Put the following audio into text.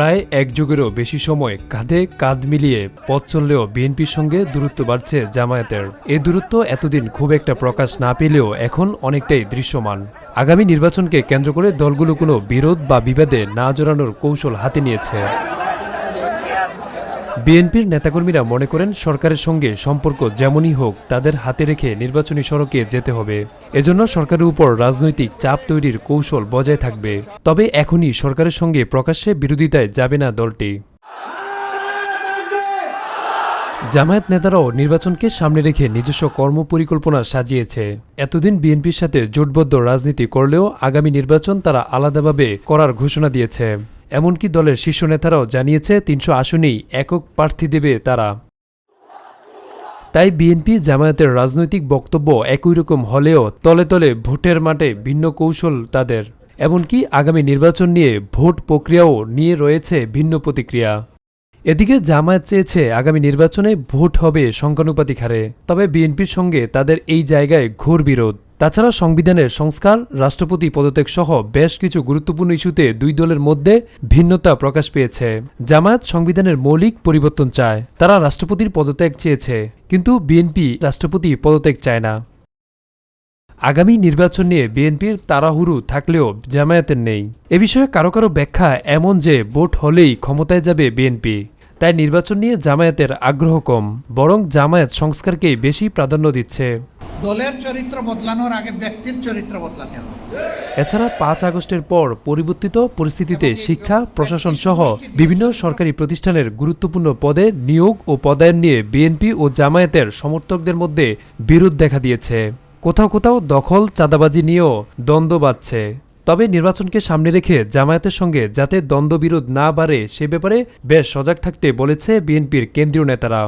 প্রায় এক যুগেরও বেশি সময় কাঁধে কাঁধ মিলিয়ে পথ চললেও বিএনপির সঙ্গে দূরত্ব বাড়ছে জামায়াতের। এ দূরত্ব এতদিন খুব একটা প্রকাশ না পেলেও এখন অনেকটাই দৃশ্যমান। আগামী নির্বাচনকে কেন্দ্র করে দলগুলো কোনো বিরোধ বা বিবাদে না জড়ানোর কৌশল হাতে নিয়েছে। বিএনপির নেতাকর্মীরা মনে করেন সরকারের সঙ্গে সম্পর্ক যেমনই হোক, তাদের হাতে রেখে নির্বাচনী সড়কে যেতে হবে। এজন্য সরকারের উপর রাজনৈতিক চাপ তৈরির কৌশল বজায় থাকবে। তবে এখনই সরকারের সঙ্গে প্রকাশ্যে বিরোধিতায় যাবে না দলটি। জামায়াত নেতারাও নির্বাচনকে সামনে রেখে নিজস্ব কর্মপরিকল্পনা সাজিয়েছে। এতদিন বিএনপির সাথে জোটবদ্ধ রাজনীতি করলেও আগামী নির্বাচন তারা আলাদাভাবে করার ঘোষণা দিয়েছে। এমনকি দলের শীর্ষ নেতারাও জানিয়েছে তিনশো আসনেই একক প্রার্থী দেবে তারা। তাই বিএনপি জামায়াতের রাজনৈতিক বক্তব্য একই রকম হলেও তলে তলে ভোটের মাঠে ভিন্ন কৌশল তাদের। এমনকি আগামী নির্বাচন নিয়ে ভোট প্রক্রিয়াও নিয়ে রয়েছে ভিন্ন প্রতিক্রিয়া। এদিকে জামায়াত চেয়েছে আগামী নির্বাচনে ভোট হবে সংখ্যানুপাতিক হারে, তবে বিএনপির সঙ্গে তাদের এই জায়গায় ঘোর বিরোধ। তাছাড়া সংবিধানের সংস্কার, রাষ্ট্রপতি পদত্যাগ সহ বেশ কিছু গুরুত্বপূর্ণ ইস্যুতে দুই দলের মধ্যে ভিন্নতা প্রকাশ পেয়েছে। জামায়াত সংবিধানের মৌলিক পরিবর্তন চায়। তারা রাষ্ট্রপতির পদত্যাগ চেয়েছে, কিন্তু বিএনপি রাষ্ট্রপতি পদত্যাগ চায় না। আগামী নির্বাচন নিয়ে বিএনপির তাড়াহুড়ু থাকলেও জামায়াতের নেই। এ বিষয়ে কারও কারও ব্যাখ্যা এমন যে, ভোট হলেই ক্ষমতায় যাবে বিএনপি। তাই নির্বাচন নিয়ে জামায়াতের আগ্রহ কম বরং জামায়াত সংস্কারকেই বেশি প্রাধান্য দিচ্ছে। দলের চরিত্র বদলানোর আগে ব্যক্তির চরিত্র বদলাতে হবে। এছাড়া পাঁচ আগস্টের পর পরিবর্তিত পরিস্থিতিতে শিক্ষা প্রশাসন সহ বিভিন্ন সরকারি প্রতিষ্ঠানের গুরুত্বপূর্ণ পদে নিয়োগ ও পদায়ন নিয়ে বিএনপি ও জামায়াতের সমর্থকদের মধ্যে বিরোধ দেখা দিয়েছে। কোথাও কোথাও দখল চাঁদাবাজি নিয়েও দ্বন্দ্ব বাড়ছে। তবে নির্বাচনকে সামনে রেখে জামায়াতের সঙ্গে যাতে দ্বন্দ্ববিরোধ না বাড়ে সে ব্যাপারে বেশ সজাগ থাকতে বলেছে বিএনপির কেন্দ্রীয় নেতারা।